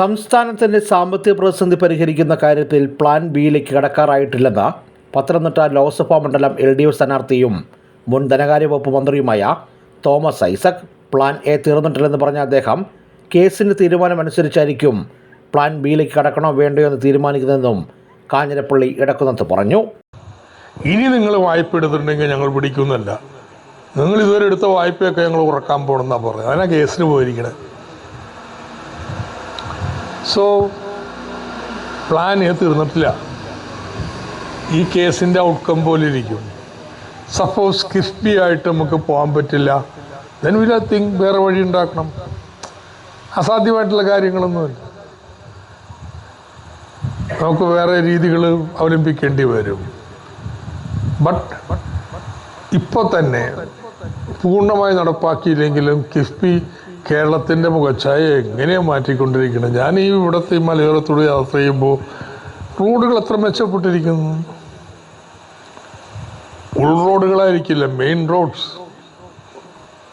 സംസ്ഥാനത്തിന്റെ സാമ്പത്തിക പ്രതിസന്ധി പരിഹരിക്കുന്ന കാര്യത്തിൽ പ്ലാൻ ബിയിലേക്ക് കടക്കാറായിട്ടില്ലെന്ന് പത്തനംതിട്ട ലോക്സഭാ മണ്ഡലം എൽ ഡി എഫ് സ്ഥാനാർത്ഥിയും മുൻ ധനകാര്യ വകുപ്പ് മന്ത്രിയുമായ തോമസ് ഐസക് പ്ലാൻ എ തീർന്നിട്ടില്ലെന്ന് പറഞ്ഞ അദ്ദേഹം കേസിന്റെ തീരുമാനമനുസരിച്ചായിരിക്കും പ്ലാൻ ബിയിലേക്ക് കടക്കണോ വേണ്ടയോ എന്ന് തീരുമാനിക്കുന്നതെന്നും കാഞ്ഞിരപ്പള്ളി ഇടക്കുന്നത്ത് പറഞ്ഞു. ഇനി നിങ്ങൾ വായ്പ എടുത്തിട്ടുണ്ടെങ്കിൽ ഞങ്ങൾ പിടിക്കുന്നല്ല നിങ്ങൾ ഇതുവരെ എടുത്ത വായ്പയൊക്കെ ഞങ്ങൾ ഉറക്കാൻ പോകണമെന്നാണ് പറഞ്ഞത്. അതിനാ കേസിന് പോയിരിക്കണേ സോ പ്ലാൻ തീർന്നിട്ടില്ല. ഈ കേസിന്റെ ഔട്ട്കം പോലെ ഇരിക്കും. സപ്പോസ് ക്രിസ്പി ആയിട്ട് നമുക്ക് പോകാൻ പറ്റില്ല. ദെൻ വിൽ തിങ്ക് വേറെ വഴി ഉണ്ടാക്കണം. അസാധ്യമായിട്ടുള്ള കാര്യങ്ങളൊന്നുമില്ല. നമുക്ക് വേറെ രീതികൾ അവലംബിക്കേണ്ടി വരും. ബട്ട് ഇപ്പോൾ തന്നെ പൂർണമായി നടപ്പാക്കിയില്ലെങ്കിലും കിഫ്ബി കേരളത്തിന്റെ മുഖച്ഛായ എങ്ങനെയാണ് മാറ്റിക്കൊണ്ടിരിക്കുന്നത്? ഞാൻ ഈ ഇവിടുത്തെ ഈ മലയോരത്തോട് യാത്ര ചെയ്യുമ്പോൾ റോഡുകൾ എത്ര മെച്ചപ്പെട്ടിരിക്കുന്നു? ഉൾ റോഡുകളായിരിക്കില്ല മെയിൻ റോഡ്സ്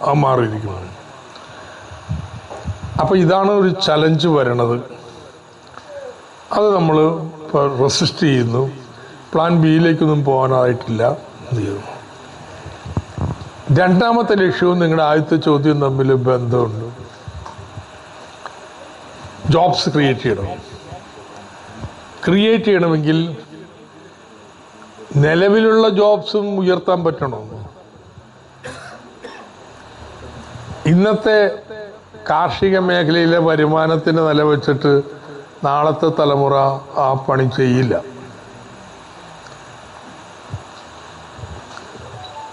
ആ മാറിയിരിക്കുന്നത്. അപ്പോൾ ഇതാണ് ഒരു ചലഞ്ച് വരണത്. അത് നമ്മൾ റെസിസ്റ്റ് ചെയ്യുന്നു. പ്ലാൻ ബിയിലേക്കൊന്നും പോകാനായിട്ടില്ല എന്ത് ചെയ്യുന്നു രണ്ടാമത്തെ ലക്ഷ്യവും നിങ്ങളുടെ ആദ്യത്തെ ചോദ്യം തമ്മിൽ ബന്ധമുണ്ട്. ജോബ്സ് ക്രിയേറ്റ് ചെയ്യണം. ക്രിയേറ്റ് ചെയ്യണമെങ്കിൽ നിലവിലുള്ള ജോബ്സും ഉയർത്താൻ പറ്റണോ? ഇന്നത്തെ കാർഷിക മേഖലയിലെ വരുമാനത്തിന് നില വെച്ചിട്ട് നാളത്തെ തലമുറ ആ പണി ചെയ്യില്ല.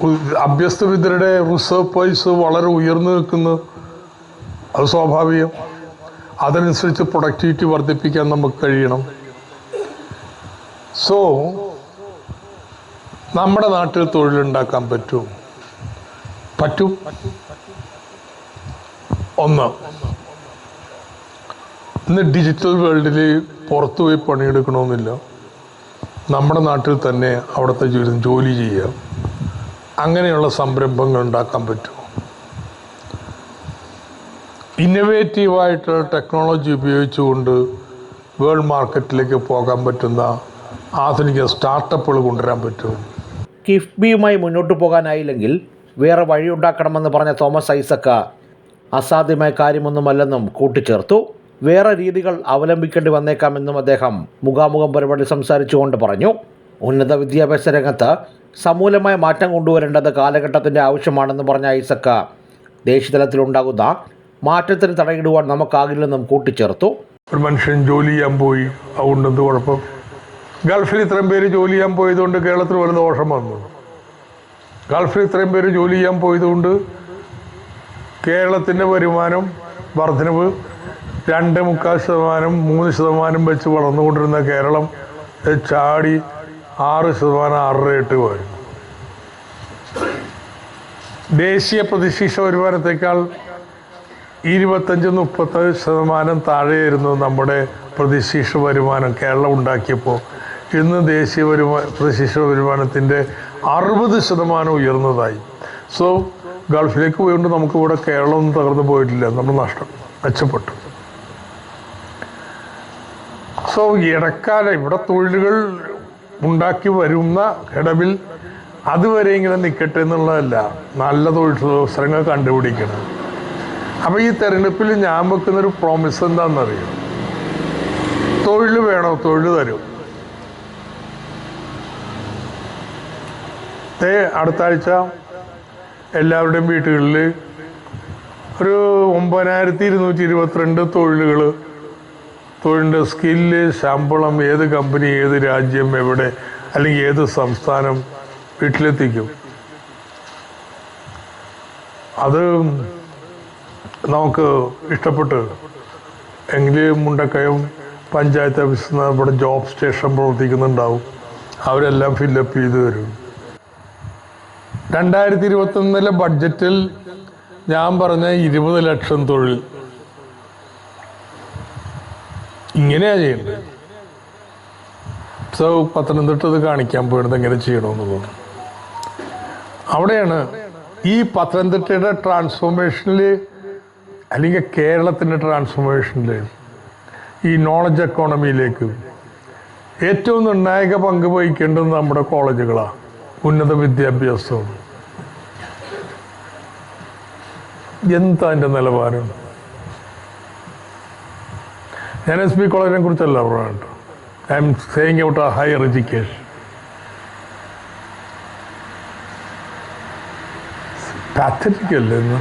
ഉ- അഭ്യസ്ത വിദ്യരുടെ റിസർവ് പ്രൈസ് വളരെ ഉയർന്നു നിൽക്കുന്നു. അത് സ്വാഭാവികം. അതനുസരിച്ച് പ്രൊഡക്ടിവിറ്റി വർദ്ധിപ്പിക്കാൻ നമുക്ക് കഴിയണം. സോ നമ്മുടെ നാട്ടിൽ തൊഴിലുണ്ടാക്കാൻ പറ്റും? പറ്റും. ഒന്ന്. ഇന്ന് ഡിജിറ്റൽ വേൾഡിൽ പുറത്തുപോയി പണിയെടുക്കണമെന്നില്ല. നമ്മുടെ നാട്ടിൽ തന്നെ അവിടുത്തെ ജോലി ജോലി ചെയ്യുക അങ്ങനെയുള്ള സംരംഭങ്ങൾ ഉണ്ടാക്കാൻ പറ്റും ഇന്നവേറ്റീവായിട്ടുള്ള ടെക്നോളജി ഉപയോഗിച്ചുകൊണ്ട് വേൾഡ് മാർക്കറ്റിലേക്ക് പോകാൻ പറ്റുന്ന ആധുനിക സ്റ്റാർട്ടപ്പുകൾ കൊണ്ടുവരാൻ പറ്റും കിഫ്ബിയുമായി മുന്നോട്ട് പോകാനായില്ലെങ്കിൽ വേറെ വഴി ഉണ്ടാക്കണമെന്ന് പറഞ്ഞ തോമസ് ഐസക്ക അസാധ്യമായ കാര്യമൊന്നുമല്ലെന്നും കൂട്ടിച്ചേർത്തു. വേറെ രീതികൾ അവലംബിക്കേണ്ടി വന്നേക്കാമെന്നും അദ്ദേഹം മുഖാമുഖം പരിപാടി സംസാരിച്ചുകൊണ്ട് പറഞ്ഞു. ഉന്നത വിദ്യാഭ്യാസ രംഗത്ത് സമൂലമായ മാറ്റം കൊണ്ടുവരേണ്ടത് കാലഘട്ടത്തിന്റെ ആവശ്യമാണെന്ന് പറഞ്ഞ ഐസക്ക. ദേശീയതലത്തിലുണ്ടാകുന്ന മാറ്റത്തിന് തടയിടുവാൻ നമുക്കാകില്ലെന്നും കൂട്ടിച്ചേർത്തു. ഒരു മനുഷ്യൻ ജോലി ചെയ്യാൻ പോയി അതുകൊണ്ട് എന്ത് കുഴപ്പം? ഗൾഫിൽ ഇത്രയും പേര് ജോലി ചെയ്യാൻ പോയതുകൊണ്ട് കേരളത്തിൽ ഒരു ദോഷം വന്നു. ഗൾഫിൽ ഇത്രയും പേര് ജോലി ചെയ്യാൻ പോയതുകൊണ്ട് കേരളത്തിന്റെ വരുമാനം വർധനവ് രണ്ട് മുക്കാൽ ശതമാനം മൂന്ന് ശതമാനം വെച്ച് വളർന്നുകൊണ്ടിരുന്ന കേരളം ചാടി ആറ് ശതമാനം ആറര എട്ട് വരും ദേശീയ പ്രതിശീർഷ വരുമാനത്തേക്കാൾ ഇരുപത്തഞ്ച് മുപ്പത്തഞ്ച് ശതമാനം താഴെയായിരുന്നു നമ്മുടെ പ്രതിശീർഷ വരുമാനം കേരളം ഉണ്ടാക്കിയപ്പോൾ. ഇന്ന് ദേശീയ വരുമാന പ്രതിശീർഷ വരുമാനത്തിന്റെ അറുപത് ശതമാനം ഉയർന്നതായി. സോ ഗൾഫിലേക്ക് പോയതുകൊണ്ട് നമുക്ക് ഇവിടെ കേരളം തകർന്നു പോയിട്ടില്ല. നമ്മൾ നഷ്ടം മെച്ചപ്പെട്ടു. സോ ഇടക്കാലം ഇവിടെ തൊഴിലുകൾ ഉണ്ടാക്കി വരുന്ന ഇടവിൽ അതുവരെ ഇങ്ങനെ നിൽക്കട്ടെ എന്നുള്ളതല്ല. നല്ല തൊഴിലവസരങ്ങൾ കണ്ടുപിടിക്കണം. അപ്പോൾ ഈ തെരഞ്ഞെടുപ്പിൽ ഞാൻ വെക്കുന്നൊരു പ്രോമിസ് എന്താണെന്നറിയോ? തൊഴിൽ വേണോ? തൊഴിൽ തരും. അടുത്ത ആഴ്ച എല്ലാവരുടെയും വീട്ടുകളിൽ ഒരു ഒമ്പതിനായിരത്തി ഇരുന്നൂറ്റി ഇരുപത്തിരണ്ട് തൊഴിലുകൾ തൊഴിലിന്റെ സ്കില്ല് ശമ്പളം ഏത് കമ്പനി ഏത് രാജ്യം എവിടെ അല്ലെങ്കിൽ ഏത് സംസ്ഥാനം വീട്ടിലെത്തിക്കും. അത് നമുക്ക് ഇഷ്ടപ്പെട്ട് എങ്കിൽ മുണ്ടക്കയം പഞ്ചായത്ത് ഓഫീസിൽ നിന്ന് ഇവിടെ ജോബ് സ്റ്റേഷൻ പ്രവർത്തിക്കുന്നുണ്ടാവും. അവരെല്ലാം ഫില്ലപ്പ് ചെയ്തു വരും രണ്ടായിരത്തി ഇരുപത്തൊന്നിലെ ബഡ്ജറ്റിൽ ഞാൻ പറഞ്ഞ ഇരുപത് ലക്ഷം തൊഴിൽ ഇങ്ങനെയാ ചെയ്യേണ്ടത് സോ പത്തനംതിട്ട ഇത് കാണിക്കാൻ പോയിട്ട് എങ്ങനെ ചെയ്യണമെന്നുള്ളത് അവിടെയാണ് ഈ പത്തനംതിട്ടയുടെ ട്രാൻസ്ഫോർമേഷനിൽ അല്ലെങ്കിൽ കേരളത്തിന്റെ ട്രാൻസ്ഫോർമേഷനിൽ ഈ നോളജ് എക്കോണമിയിലേക്ക് ഏറ്റവും നിർണായക പങ്ക് വഹിക്കേണ്ടത് നമ്മുടെ കോളേജുകളാണ് ഉന്നത വിദ്യാഭ്യാസവും എന്താ എന്റെ നിലവാരം? ഞാൻ എസ് ബി കോളേജിനെ കുറിച്ചല്ല പറഞ്ഞിട്ട് ഐ എം സേയിങ് ഔട്ട് ആ ഹയർ എഡ്യൂക്കേഷൻ പാത്തറ്റിക്കല്ലേ ഇന്ന്?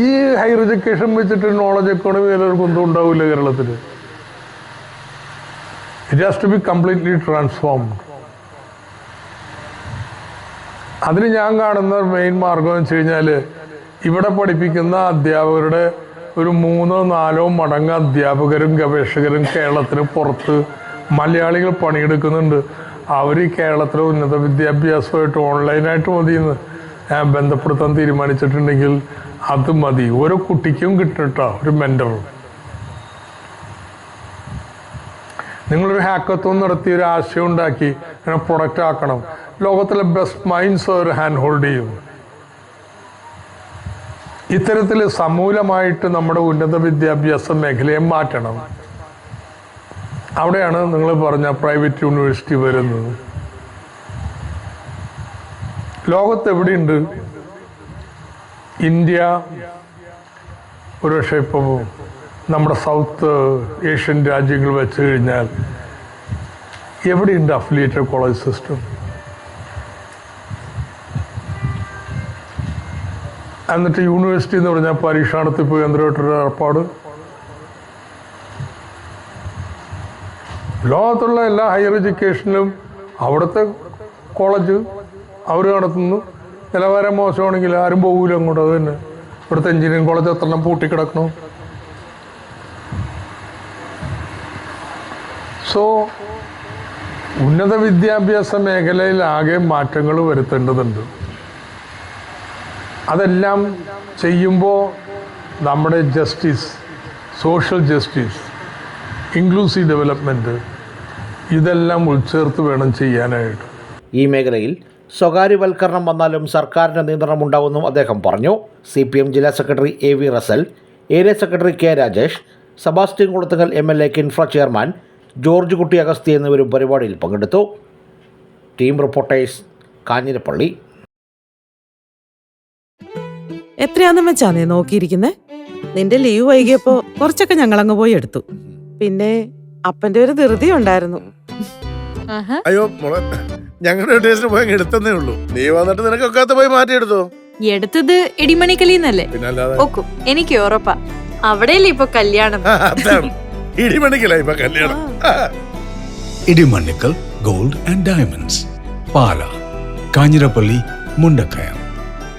ഈ ഹയർ എഡ്യൂക്കേഷൻ വെച്ചിട്ട് നോളജ് എക്കോണമി എല്ലാവർക്കൊന്നും ഉണ്ടാവില്ല കേരളത്തിൽ it has to be completely transformed അതിന് ഞാൻ കാണുന്ന മെയിൻ മാർഗം എന്ന് വെച്ച് കഴിഞ്ഞാൽ ഇവിടെ പഠിപ്പിക്കുന്ന അധ്യാപകരുടെ ഒരു മൂന്നോ നാലോ മടങ്ങ് അധ്യാപകരും ഗവേഷകരും കേരളത്തിന് പുറത്ത് മലയാളികൾ പണിയെടുക്കുന്നുണ്ട്. അവർ കേരളത്തിലെ ഉന്നത വിദ്യാഭ്യാസമായിട്ട് ഓൺലൈനായിട്ട് മതിയെന്ന് ഞാൻ ബന്ധപ്പെടുത്താൻ തീരുമാനിച്ചിട്ടുണ്ടെങ്കിൽ അത് മതി. ഓരോ കുട്ടിക്കും കിട്ടട്ടോ ഒരു മെന്റർ നിങ്ങളൊരു ഹാക്കത്തോൺ നടത്തി ഒരു ആശയം ഉണ്ടാക്കി പ്രൊഡക്റ്റ് ആക്കണം. ലോകത്തിലെ ബെസ്റ്റ് മൈൻഡ്സ് അവർ ഹാൻഡ് ഹോൾഡ് ചെയ്യും ഇത്തരത്തിൽ സമൂലമായിട്ട് നമ്മുടെ ഉന്നത വിദ്യാഭ്യാസ മേഖലയെ മാറ്റണം. അവിടെയാണ് നിങ്ങൾ പറഞ്ഞ പ്രൈവറ്റ് യൂണിവേഴ്സിറ്റി വരുന്നത്. ലോകത്ത് എവിടെയുണ്ട് ഇന്ത്യ ഒരുപക്ഷെ ഇപ്പോൾ നമ്മുടെ സൗത്ത് ഏഷ്യൻ രാജ്യങ്ങൾ വെച്ച് കഴിഞ്ഞാൽ എവിടെയുണ്ട് അഫിലിയേറ്റഡ് കോളേജ് സിസ്റ്റം എന്നിട്ട് യൂണിവേഴ്സിറ്റി എന്ന് പറഞ്ഞാൽ പരീക്ഷ നടത്തിപ്പ് കേന്ദ്രമായിട്ടൊരു ഏർപ്പാട്? ലോകത്തുള്ള എല്ലാ ഹയർ എഡ്യൂക്കേഷനിലും അവിടുത്തെ കോളേജ് അവർ നടത്തുന്നു. നിലവാരം മോശമാണെങ്കിൽ ആരും പോകൂല അങ്ങോട്ട്. അത് തന്നെ. ഇവിടുത്തെ എഞ്ചിനീയറിംഗ് കോളേജ് എത്ര എണ്ണം പൂട്ടിക്കിടക്കണം സോ ഉന്നത വിദ്യാഭ്യാസ മേഖലയിൽ ആകെ മാറ്റങ്ങൾ വരുത്തേണ്ടതുണ്ട്. അതെല്ലാം ചെയ്യുമ്പോൾ നമ്മുടെ justice social justice inclusive development ഇതെല്ലാം ഉൾച്ചേർത്ത് വേണം ചെയ്യാനായിട്ട്. ഈ മേഖലയിൽ സ്വകാര്യവൽക്കരണം വന്നാലും സർക്കാരിന്റെ നിയന്ത്രണം ഉണ്ടാവുമെന്നും അദ്ദേഹം പറഞ്ഞു. സി പി എം ജില്ലാ secretary A V Russel area secretary K Rajesh Sebastian Kulathunkal M L A KINFRA chairman George Kutty Augusthy എന്നിവരും പരിപാടിയിൽ പങ്കെടുത്തു. Team reporters Kanjirappally. എത്രയാന്നും വെച്ചാ നീ നോക്കിയിരിക്കുന്നേ? നിന്റെ ലീവ് വൈകിയപ്പോ കുറച്ചൊക്കെ ഞങ്ങൾ അങ്ങ് പോയി എടുത്തു. പിന്നെ അപ്പന്റെ ഒരു ധൃതി ഉണ്ടായിരുന്നു. ആഹാ. അയ്യോ മോളെ ഞങ്ങളുടെ ടേസ്റ്റ് പോയി എടുത്തന്നേ ഉള്ളൂ. നീ വന്നിട്ട് നിനക്കൊക്കാത്ത പോയി മാറ്റിയെടുത്തോ? എടുത്തത് ഇടിമണിക്കലിന്നല്ലേ? അല്ലാതെ എനിക്ക് ഉറപ്പാ. അവിടെയല്ലേ ഇപ്പൊ കല്യാണം? ഇടിമണിക്കല ഇപ്പൊ കല്യാണം. ആ. Gold and diamonds Pala Kanjirappally Mundakayam.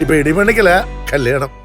ഇപ്പൊ ഇടിമണിക്കല കല്യാണം.